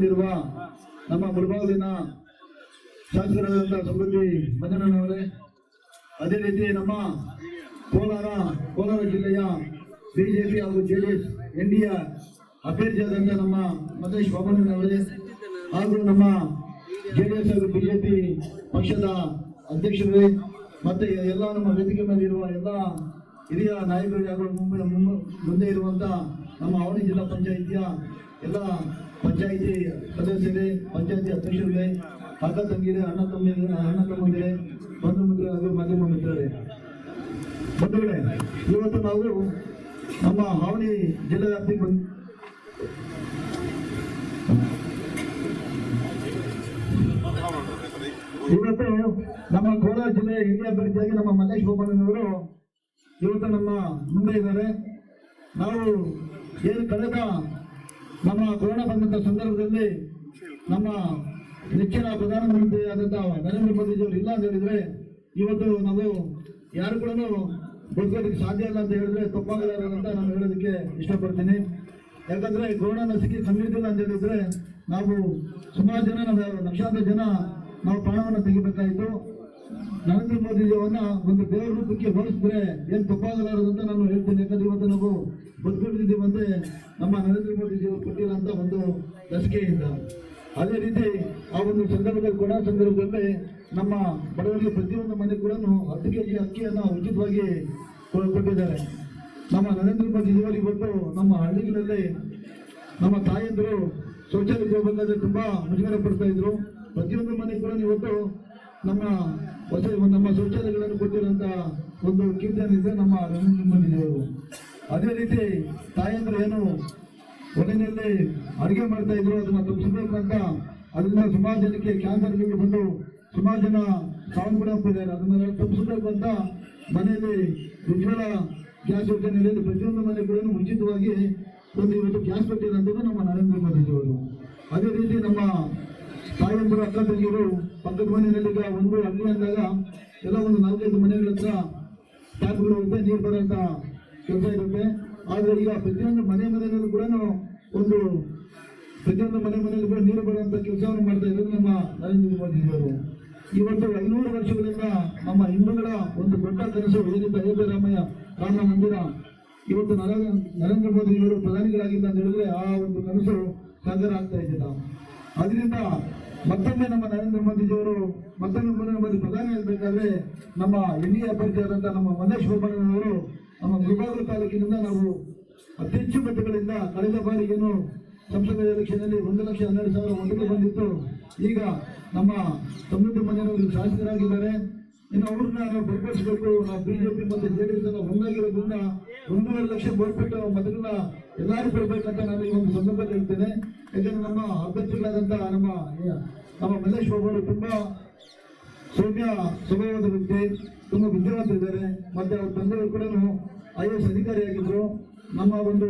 ಬಂದಿರುವ ನಮ್ಮ ಮುಳಬಾಗಿಲಿನ ಶಾಸಕರಾದಂಥ ಸಮೃದ್ಧಿ ಮಂಜಣ್ಣನವರೇ ಅದೇ ರೀತಿ ನಮ್ಮ ಕೋಲಾರ ಕೋಲಾರ ಜಿಲ್ಲೆಯ ಬಿಜೆಪಿ ಹಾಗೂ ಜೆಡಿಎಸ್ ಎನ್ ಡಿ ಎ ಅಭ್ಯರ್ಥಿಯಾದಂಥ ನಮ್ಮ ಮಹೇಶ್ ಬಾಬಣ್ಣನವರೇ ಹಾಗೂ ನಮ್ಮ ಜೆಡಿಎಸ್ ಹಾಗೂ ಬಿಜೆಪಿ ಪಕ್ಷದ ಅಧ್ಯಕ್ಷರೇ ಮತ್ತೆ ಎಲ್ಲ ನಮ್ಮ ವೇದಿಕೆ ಮೇಲೆ ಇರುವ ಎಲ್ಲ ಹಿರಿಯ ನಾಯಕರು ಯಾರು ಮುಂಬೈ ಮುಂದೆ ಇರುವಂತ ನಮ್ಮ ಅವಳಿ ಜಿಲ್ಲಾ ಪಂಚಾಯಿತಿಯ ಎಲ್ಲ ಪಂಚಾಯಿತಿ ಸದಸ್ಯರೇ, ಪಂಚಾಯಿತಿ ಅಧ್ಯಕ್ಷರುಗಳೇ ಅಕ್ಕ ತಂಗಿರೇ ಅಣ್ಣ ತಮ್ಮ, ಅಣ್ಣ ತಮ್ಮಂದಿರೇ, ಬಂಧು ಮಿತ್ರರೇ ಹಾಗೂ ಮಾಧ್ಯಮ ಮಿತ್ರರೇ. ಬಂಧುಗಳೇ, ಇವತ್ತು ನಾವು ನಮ್ಮ ಹಾವಳಿ ಜಿಲ್ಲಾ ವ್ಯಾಪ್ತಿಗೆ ಬಂದು ಇವತ್ತು ನಮ್ಮ ಕೋಲಾರ ಜಿಲ್ಲೆಯ ಹಿರಿಯ ಅಭ್ಯರ್ಥಿಯಾಗಿ ನಮ್ಮ ಮಲ್ಲೇಶ್ ಬೋಪಣ್ಣನವರು ಇವತ್ತು ನಮ್ಮ ಮುಂದೆ ಇದ್ದಾರೆ. ನಾವು ಏನು ಕಳೆದ ನಮ್ಮ ಕೊರೋನಾ ಬಂದಂತ ಸಂದರ್ಭದಲ್ಲಿ ನಮ್ಮ ನೆಚ್ಚಿನ ಪ್ರಧಾನಮಂತ್ರಿ ಆದಂತ ನರೇಂದ್ರ ಮೋದಿಜಿಯವರು ಇಲ್ಲ ಅಂತ ಹೇಳಿದ್ರೆ, ಇವತ್ತು ನಾವು ಯಾರು ಕೂಡ ಬದುಕೋದಕ್ಕೆ ಸಾಧ್ಯ ಇಲ್ಲ ಅಂತ ಹೇಳಿದ್ರೆ ತಪ್ಪಾಗಲಾರ ಅಂತ ನಾನು ಹೇಳೋದಕ್ಕೆ ಇಷ್ಟಪಡ್ತೀನಿ. ಯಾಕಂದ್ರೆ ಕೊರೋನಾ ಲಸಿಕೆ ಕಂಡಿದ್ದಿಲ್ಲ ಅಂತ ಹೇಳಿದರೆ ನಾವು ಸುಮಾರು ಜನ, ನಾವು ಲಕ್ಷಾಂತರ ಜನ ನಾವು ಪ್ರಾಣವನ್ನು ತೆಗಿಬೇಕಾಯಿತು. ನರೇಂದ್ರ ಮೋದಿಜಿಯವನ್ನ ಒಂದು ದೇವರ ರೂಪಕ್ಕೆ ಹೋಲಿಸಿದ್ರೆ ಏನ್ ತಪ್ಪಾಗಲಾರದು ಅಂತ ನಾನು ಹೇಳ್ತೀನಿ. ಯಾಕಂದ್ರೆ ಇವತ್ತು ನಾವು ಬದುಕೊಂಡಿದ್ದೀವಿ ಅಂದ್ರೆ ನಮ್ಮ ನರೇಂದ್ರ ಮೋದಿಜಿಯವರು ಕೊಟ್ಟಿರೋಂಥ ಒಂದು ಲಸಿಕೆಯಿಂದ. ಅದೇ ರೀತಿ ಆ ಒಂದು ಸಂದರ್ಭದಲ್ಲಿ ಕೊಡ ಸಂದರ್ಭದಲ್ಲಿ ನಮ್ಮ ಬಡವರಿಗೆ ಪ್ರತಿಯೊಂದು ಮನೆ ಕೂಡ ಹತ್ತು ಕೆ ಜಿ ಅಕ್ಕಿಯನ್ನು ಉಚಿತವಾಗಿ ಕೊಟ್ಟಿದ್ದಾರೆ. ನಮ್ಮ ನರೇಂದ್ರ ಮೋದಿಜಿಯವರು ಇವತ್ತು ನಮ್ಮ ಹಳ್ಳಿಗಳಲ್ಲಿ ನಮ್ಮ ತಾಯಂದಿರು ಶೌಚಾಲಯಕ್ಕೆ ಹೋಗಬೇಕಾದ್ರೆ ತುಂಬಾ ಮುಜುಗರ ಪಡ್ತಾ ಇದ್ರು. ಪ್ರತಿಯೊಂದು ಮನೆ ಕೂಡ ಇವತ್ತು ನಮ್ಮ ಹೊಸ ನಮ್ಮ ಶೌಚಾಲಯಗಳನ್ನು ಕೊಟ್ಟಿರುವಂತ ಒಂದು ಕೀರ್ತನೆ ಇದೆ, ನಮ್ಮ ಮೋದಿಜಿಯವರು ಅದೇ ರೀತಿ ತಾಯಂದಿರು ಏನು ಒಲೆಯಲ್ಲಿ ಅಡುಗೆ ಮಾಡ್ತಾ ಇದ್ರು, ಅದನ್ನ ತಪ್ಪಿಸಬೇಕು ಅಂತ ಅದರಿಂದ ಸುಮಾರು ಜನಕ್ಕೆ ಕ್ಯಾನ್ಸರ್ಗಳು ಬಂದು ಸುಮಾರು ಜನ ಸಾವು ಕೂಡ ಹೋಗ್ತಿದ್ದಾರೆ ಅದನ್ನ ತಪ್ಪಿಸಬೇಕು ಅಂತ ಮನೆಯಲ್ಲಿ ಉಜ್ವಲ ಗ್ಯಾಸ್ ಯೋಜನೆಯಲ್ಲಿ ಪ್ರತಿಯೊಂದು ಮನೆ ಕೂಡ ಉಚಿತವಾಗಿ ಒಂದು ಇವತ್ತು ಗ್ಯಾಸ್ ಕೊಟ್ಟಿರೋಂಥದ್ದು ನಮ್ಮ ನರೇಂದ್ರ ಮೋದಿಜಿಯವರು. ಅದೇ ರೀತಿ ನಮ್ಮ ತಾಯಂದಿರು ಅಕ್ಕ ತಂಗಿಯರು ಪಕ್ಕದ ಮನೆಯಲ್ಲಿ ಒಂದು ಅಗ್ನಿ ಅಂದಾಗ ಎಲ್ಲ ಒಂದು ನಾಲ್ಕೈದು ಮನೆಗಳ ಹತ್ರ ಟ್ಯಾಪ್ಗಳು ಇರುತ್ತೆ, ನೀರು ಬರೋಂಥ ಕೆಲಸ ಇರುತ್ತೆ. ಆದರೆ ಈಗ ಪ್ರತಿಯೊಂದು ಮನೆ ಮನೆಯಲ್ಲೂ ಕೂಡ ಒಂದು ಪ್ರತಿಯೊಂದು ಮನೆ ಮನೆಯಲ್ಲಿ ಕೂಡ ನೀರು ಬರುವಂತ ಕೆಲಸವನ್ನು ಮಾಡ್ತಾ ಇರೋದು ನಮ್ಮ ನರೇಂದ್ರ ಮೋದಿಜಿಯವರು ಇವತ್ತು ಐನೂರು ವರ್ಷಗಳಿಂದ ನಮ್ಮ ಹಿಂದೂಗಳ ಒಂದು ದೊಡ್ಡ ಕನಸು ಏನಿದೆ ಅಯೋಧ್ಯೆ ರಾಮಯ್ಯ, ರಾಮ ಮಂದಿರ. ಇವತ್ತು ನರೇಂದ್ರ ನರೇಂದ್ರ ಮೋದಿಜಿಯವರು ಪ್ರಧಾನಿಗಳಾಗಿಲ್ಲ ಅಂತ ಹೇಳಿದ್ರೆ ಆ ಒಂದು ಕನಸು ಸಾಕಾರ ಆಗ್ತಾ ಇದ್ದಿಲ್ಲ ಅದರಿಂದ ಮತ್ತೊಮ್ಮೆ ನಮ್ಮ ನರೇಂದ್ರ ಮೋದಿಜಿಯವರು ಮತ್ತೊಮ್ಮೆ ಮುಂದಿನ ಮೋದಿ ಪ್ರಧಾನಿ ಆಗಬೇಕಾದ್ರೆ ನಮ್ಮ ಎನ್ ಡಿ ಅಭ್ಯರ್ಥಿಯಾದಂಥ ನಮ್ಮ ಮನೇಶ್ ಬೋಪಣ್ಣನವರು ನಮ್ಮ ಮುಳಬಾಗಿಲು ತಾಲೂಕಿನಿಂದ ನಾವು ಅತಿ ಹೆಚ್ಚು ಮತಗಳಿಂದ ಕಳೆದ ಬಾರಿಗೇನು ಸಂಸದ ಎಲೆಕ್ಷನ್ನಲ್ಲಿ ಒಂದು ಲಕ್ಷ ಹನ್ನೆರಡು ಸಾವಿರ ಮತಗಳು ಬಂದಿತ್ತು. ಈಗ ನಮ್ಮ ಸಮೃದ್ಧಿ ಮನೆಯವರು ಶಾಸಕರಾಗಿದ್ದಾರೆ. ಇನ್ನು ಅವ್ರನ್ನ ನಾವು ಬಲಪಡಿಸಬೇಕು. ನಾವು ಬಿಜೆಪಿ ಮತ್ತು ಜೆಡಿಎಸ್ ಅನ್ನ ಒಂದಾಗಿರೋದ್ರಿಂದ ಒಂದೂವರೆ ಲಕ್ಷ ಬೋರ್ಪೆಟ್ಟು ಮತಗಳನ್ನ ಎಲ್ಲರೂ ಕೊಡ್ಬೇಕಂತ ನಾನು ಈ ಒಂದು ಸಂದರ್ಭದಲ್ಲಿ ಹೇಳ್ತೇನೆ. ಯಾಕಂದ್ರೆ ನಮ್ಮ ಅಭ್ಯರ್ಥಿಗಳಾದಂತಹ ನಮ್ಮ ನಮ್ಮ ಮಲ್ಲೇಶ್ ಬಾಬು ತುಂಬಾ ಸೌಮ್ಯ ಸ್ವಭಾವದ ವ್ಯಕ್ತಿ ತುಂಬಾ ಬುದ್ಧಿವಂತರಿದ್ದಾರೆ ಮತ್ತೆ ಅವ್ರ ತಂದೆಯವರು ಕೂಡ ಐ ಎಸ್ ಅಧಿಕಾರಿಯಾಗಿದ್ದರು ನಮ್ಮ ಒಂದು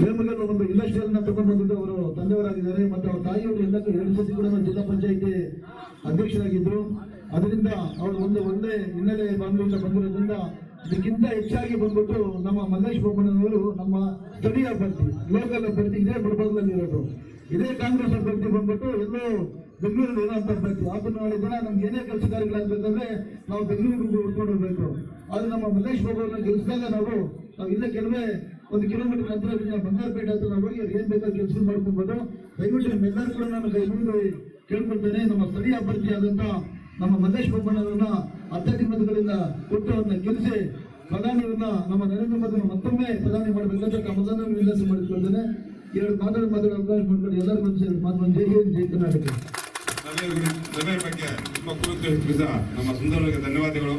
ವೇಮಗಲ್ ಒಂದು ಇಂಡಸ್ಟ್ರಿಯಲ್ನ ತಗೊಂಡು ಬಂದಿದ್ದು ಅವರು ತಂದೆಯವರಾಗಿದ್ದಾರೆ. ಮತ್ತೆ ಅವ್ರ ತಾಯಿಯವರು ಎಲ್ಲರೂ ಎರಡು ಸತಿ ಕೂಡ ಜಿಲ್ಲಾ ಪಂಚಾಯಿತಿ ಅಧ್ಯಕ್ಷರಾಗಿದ್ದರು ಅದರಿಂದ ಅವರು ಒಂದು ಒಳ್ಳೆ ಹಿನ್ನೆಲೆ ಬಾಂಧವ್ಯದಿಂದ ಬಂದಿರೋದ್ರಿಂದ ಇದಕ್ಕಿಂತ ಹೆಚ್ಚಾಗಿ ಬಂದ್ಬಿಟ್ಟು ನಮ್ಮ ಮಲ್ಲೇಶ್ ಬೋಪಣ್ಣನವರು ನಮ್ಮ ಸ್ಥಳೀಯ ಅಭ್ಯರ್ಥಿ, ಲೋಕಲ್ ಅಭ್ಯರ್ಥಿ ಇದೇ ಬಡಬಾಗ್ಲಲ್ಲಿ ಇರೋದು. ಇದೇ ಕಾಂಗ್ರೆಸ್ ಅಭ್ಯರ್ಥಿ ಬಂದ್ಬಿಟ್ಟು ಎಲ್ಲೋ ಬೆಂಗಳೂರಲ್ಲಿ ಇರೋಂಥ ಅಭ್ಯರ್ಥಿ. ಆತನ ನಾಳೆ ದಿನ ನಮ್ಗೆ ಏನೇ ಕೆಲಸ ಕಾರ್ಯಗಳಾಗಬೇಕಂದ್ರೆ ನಾವು ಬೆಂಗಳೂರಿಗೆ ಹುಡ್ಕೊಂಡು ಹೋಗ್ಬೇಕು. ಆದ್ರೆ ನಮ್ಮ ಮಲ್ಲೇಶ್ ಬಾಬು ಅವ್ರನ್ನ ಗೆಲ್ಲಿಸಿದಾಗ ನಾವು ನಾವು ಇಲ್ಲೇ ಕೆಲವೇ ಒಂದು ಕಿಲೋಮೀಟರ್ ಅಂತರದಿಂದ ಬಂಗಾರಪೇಟೆ ಹತ್ರ ನಾವು ಹೋಗಿ ಅವ್ರಿಗೆ ಏನ್ ಬೇಕಾದ್ರೆ ಕೆಲಸ ಮಾಡ್ಕೊಬೋದು. ದಯವಿಟ್ಟು ನಿಮ್ಮೆಲ್ಲರೂ ಕೂಡ ನಾನು ಕೈ ಮುಗಿದು ಕೇಳ್ಕೊಳ್ತೇನೆ. ನಮ್ಮ ಸ್ಥಳೀಯ ಅಭ್ಯರ್ಥಿಯಾದಂಥ ನಮ್ಮ ಮಲ್ಲೇಶ್ ಬಾಬಣ್ಣವರನ್ನ ಅತ್ಯಧಿಕ ಕೊಟ್ಟು ಅವ್ರನ್ನ ಗೆಲ್ಲಿಸಿ ನಮ್ಮ ನರೇಂದ್ರ ಮೋದಿ ಮತ್ತೊಮ್ಮೆ ಪ್ರಧಾನಿ ಮಾಡಬೇಕಂತ ತಮ್ಮದನ್ನು ವಿನ್ಯಾಸ ಮಾಡಿಕೊಳ್ತೇನೆ ಎರಡು ಮಾತಾಡಿ ಮಾತಾಡಿ ಅವಕಾಶ ಮಾಡ್ಕೊಂಡು ಎಲ್ಲರಿಗೂ ಒಂದು ಮಾತು ಜೈ ಹಿಂದ್, ಜೈ ಕರ್ನಾಟಕ. ಸಭೆಯ ಬಗ್ಗೆ ನಿಮ್ಮ ಕುರಿತು ನಮ್ಮ ಸುಂದರವಾಗಿ ಧನ್ಯವಾದಗಳು.